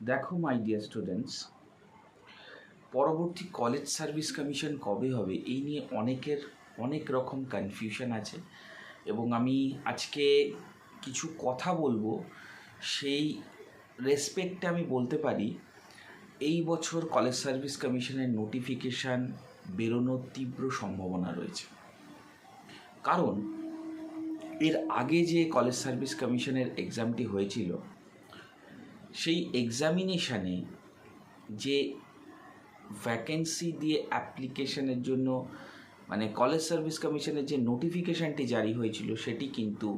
দেখো my dear students পরবর্তী college service commission কবে হবে এই নিয়ে অনেকের অনেক রকম কনফিউশন আছে এবং আমি আজকে কিছু কথা বলব। সেই রেসপেক্টে আমি বলতে পারি, এই বছর কলেজ সার্ভিস কমিশনের নোটিফিকেশান বেরোনোর তীব্র সম্ভাবনা রয়েছে। কারণ, এর আগে যে কলেজ সার্ভিস কমিশনের এক্সামটি হয়েছিল সেই এক্সামিনেশানে যে ভ্যাকেন্সি দিয়ে অ্যাপ্লিকেশনের জন্য মানে কলেজ সার্ভিস কমিশনের যে নোটিফিকেশানটি জারি হয়েছিল, সেটি কিন্তু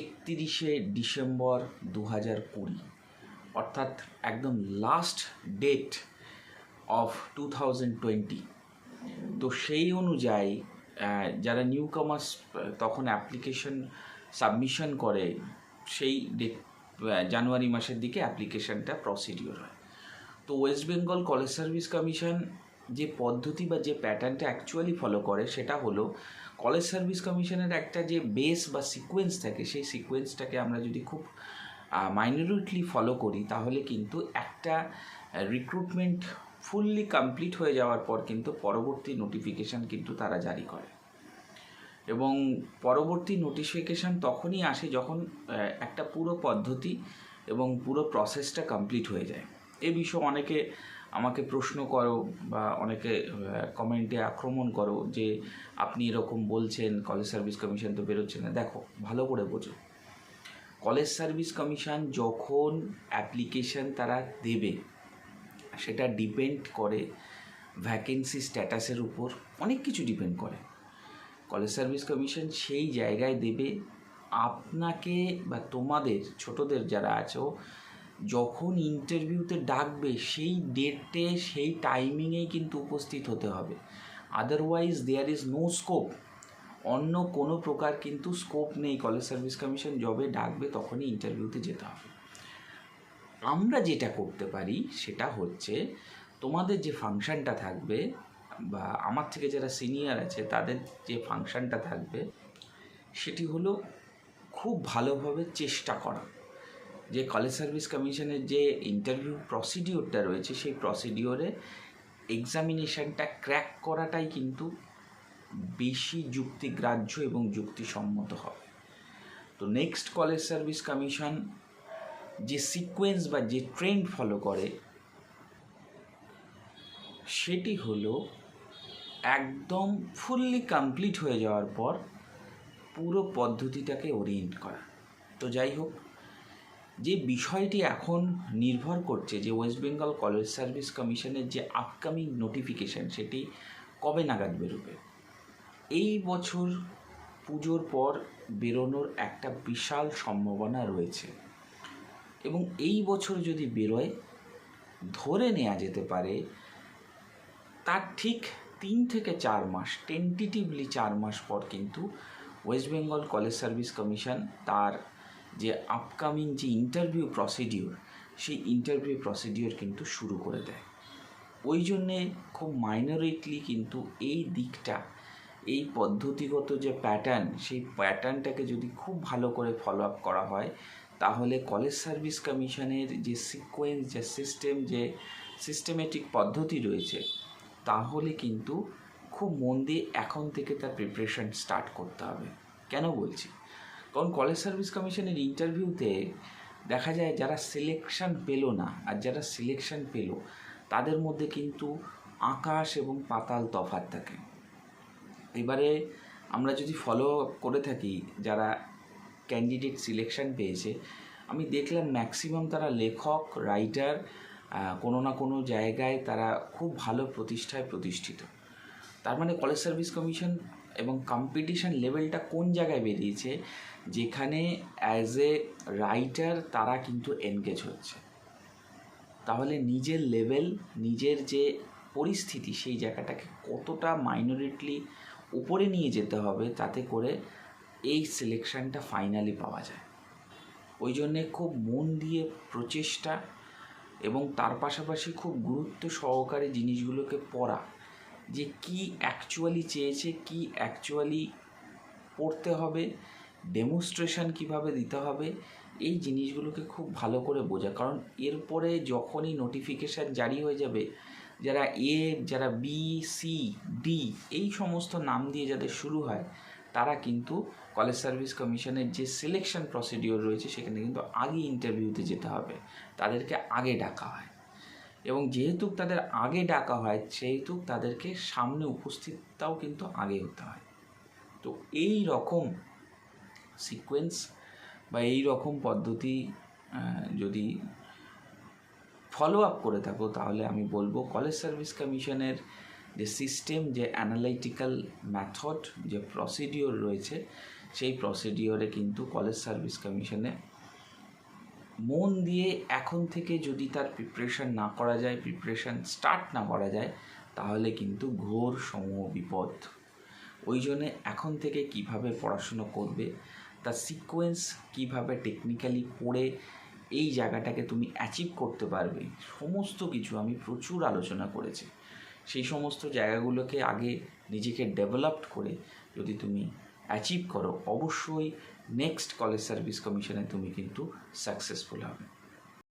একতিরিশে ডিসেম্বর দু হাজার কুড়ি, অর্থাৎ একদম last date of two thousand twenty তো সেই অনুযায়ী যারা নিউ কামার্স তখন অ্যাপ্লিকেশন সাবমিশন করে, সেই ডেট জানুয়ারি মাসের দিকে অ্যাপ্লিকেশনটা প্রসিডিওর হয়। তো West Bengal college service commission যে পদ্ধতি বা যে প্যাটার্নটা অ্যাকচুয়ালি ফলো করে, সেটা হলো কলেজ সার্ভিস কমিশনের একটা যে বেস বা সিকোয়েন্স থাকে, সেই সিকোয়েন্সটাকে আমরা যদি খুব মাইনরিটলি ফলো করি, তাহলে কিন্তু একটা রিক্রুটমেন্ট ফুললি কমপ্লিট হয়ে যাওয়ার পর কিন্তু পরবর্তী নোটিফিকেশান কিন্তু তারা জারি করে। এবং পরবর্তী নোটিফিকেশান তখনই আসে যখন একটা পুরো পদ্ধতি এবং পুরো প্রসেসটা কমপ্লিট হয়ে যায়। এ বিষয়ে অনেকে আমাকে প্রশ্ন করো বা অনেকে কমেন্টে আক্রমণ করো যে আপনি এরকম বলছেন কলেজ সার্ভিস কমিশন তো বেরোচ্ছে না। দেখো, ভালো করে বোঝো। কলেজ সার্ভিস কমিশন যখন অ্যাপ্লিকেশন তারা দেবে, সেটা ডিপেন্ড করে ভ্যাকেন্সি স্ট্যাটাসের উপর, অনেক কিছু ডিপেন্ড করে। কলেজ সার্ভিস কমিশন সেই জায়গায় দেবে। আপনাকে বা তোমাদের, ছোটদের যারা আছো, যখন ইন্টারভিউতে ডাকবে, সেই ডেটে, সেই টাইমিংয়েই কিন্তু উপস্থিত হতে হবে। Otherwise there is no scope অন্য কোনো প্রকার কিন্তু স্কোপ নেই। কলেজ সার্ভিস কমিশন যবে ডাকবে, তখনই ইন্টারভিউতে যেতে হবে। আমরা যেটা করতে পারি, সেটা হচ্ছে তোমাদের যে ফাংশনটা থাকবে বা আমার থেকে যারা সিনিয়র আছে, তাদের যে ফাংশনটা থাকবে, সেটি হলো খুব ভালোভাবে চেষ্টা করা। যে কলেজ সার্ভিস কমিশনের যে ইন্টারভিউ প্রসিডিওরটা রয়েছে, সেই প্রসিডিওরে এক্সামিনেশনটা ক্র্যাক করাটাই কিন্তু বেশি যুক্তিগ্রাহ্য এবং যুক্তিসম্মত হবে। তো নেক্সট কলেজ সার্ভিস কমিশন যে সিকোয়েন্স বা যে ট্রেন্ড ফলো করে, সেটি হলো একদম ফুললি কমপ্লিট হয়ে যাওয়ার পর পুরো পদ্ধতিটাকে ওরিয়েন্ট করা। তো যাই হোক, যে বিষয়টি এখন নির্ভর করছে যে ওয়েস্ট বেঙ্গল কলেজ সার্ভিস কমিশনের যে আপকামিং নোটিফিকেশান সেটি কবে নাগাদ বেরোবে? এই বছর পুজোর পর বেরোনোর একটা বিশাল সম্ভাবনা রয়েছে। এবং এই বছর যদি বেরোয়, ধরে নেওয়া যেতে পারে, তার ঠিক তিন থেকে চার মাস টেন্টেটিভলি চার মাস পর কিন্তু West Bengal college service commission তার যে আপকামিং যে ইন্টারভিউ প্রসিডিওর সেই ইন্টারভিউ প্রসিডিওর কিন্তু শুরু করে দেয়। ওই জন্যে খুব মাইনরিটলি কিন্তু এই দিকটা, এই পদ্ধতিগত যে প্যাটার্ন সেই প্যাটার্নটাকে যদি খুব ভালো করে ফলো আপ করা হয়, তাহলে কলেজ সার্ভিস কমিশনের যে সিকোয়েন্স যে সিস্টেম যে সিস্টেমেটিক পদ্ধতি রয়েছে তাহলে কিন্তু খুব মন দিয়ে এখন থেকে তার প্রিপারেশন স্টার্ট করতে হবে। কেন বলছি? কারণ কলেজ সার্ভিস কমিশনের ইন্টারভিউতে দেখা যায় যারা সিলেকশান পেল না আর যারা সিলেকশান পেল, তাদের মধ্যে কিন্তু আকাশ এবং পাতাল তফাৎ থাকে। এবারে আমরা যদি ফলো করে থাকি যারা ক্যান্ডিডেট সিলেকশন পেয়েছে, আমি দেখলাম ম্যাক্সিমাম তারা লেখক রাইটার কোনো না কোনো জায়গায় তারা খুব ভালো প্রতিষ্ঠায় প্রতিষ্ঠিত। তার মানে কলেজ সার্ভিস কমিশন এবং কম্পিটিশন লেভেলটা কোন জায়গায় বেরিয়েছে? যেখানে অ্যাজ এ রাইটার তারা কিন্তু এনগেজ হচ্ছে। তাহলে নিজের লেভেল নিজের যে পরিস্থিতি, সেই জায়গাটাকে কতটা মাইনরিটলি উপরে নিয়ে যেতে হবে তাতে করে এই সিলেকশনটা ফাইনালি পাওয়া যায়। ওই জন্যে খুব মন দিয়ে প্রচেষ্টা এবং তার পাশাপাশি খুব গুরুত্ব সহকারে জিনিসগুলোকে পড়া যে কি অ্যাকচুয়ালি চেয়েছে, কি অ্যাকচুয়ালি পড়তে হবে ডেমনস্ট্রেশন কীভাবে দিতে হবে, এই জিনিসগুলোকে খুব ভালো করে বোঝা। কারণ এরপরে যখনই নোটিফিকেশান জারি হয়ে যাবে, যারা এ যারা বি সি ডি এই সমস্ত নাম দিয়ে যাদের শুরু হয় তারা কিন্তু কলেজ সার্ভিস কমিশনের যে সিলেকশন প্রসিডিওর রয়েছে, সেখানে কিন্তু আগে ইন্টারভিউতে যেতে হবে। তাদেরকে আগে ডাকা হয়। এবং যেহেতু তাদের আগে ডাকা হয়, সেহেতু তাদেরকে সামনে উপস্থিতটাও কিন্তু আগে হতে হয়। তো এই রকম সিকোয়েন্স বা এই রকম পদ্ধতি যদি ফলো আপ করে থাকো, তাহলে আমি বলব কলেজ সার্ভিস কমিশনের যে সিস্টেম যে অ্যানালাইটিক্যাল মেথড যে প্রসিডিওর রয়েছে, সেই প্রসিডিওরে কিন্তু কলেজ সার্ভিস কমিশনে মন দিয়ে এখন থেকে যদি তার প্রিপারেশন না করা যায় প্রিপারেশন স্টার্ট না করা যায়, তাহলে কিন্তু ঘোর সমূহ বিপদ। ওই জন্যে এখন থেকে কীভাবে পড়াশুনো করবে তার সিকোয়েন্স কীভাবে টেকনিক্যালি পড়ে, এই জায়গাটাকে তুমি অ্যাচিভ করতে পারবে, সমস্ত কিছু আমি প্রচুর আলোচনা করেছি। সেই সমস্ত জায়গাগুলোকে আগে নিজেকে ডেভেলপড করে যদি তুমি অ্যাচিভ করো, অবশ্যই নেক্সট কলেজ সার্ভিস কমিশনে তুমি কিন্তু সাকসেসফুল হবে।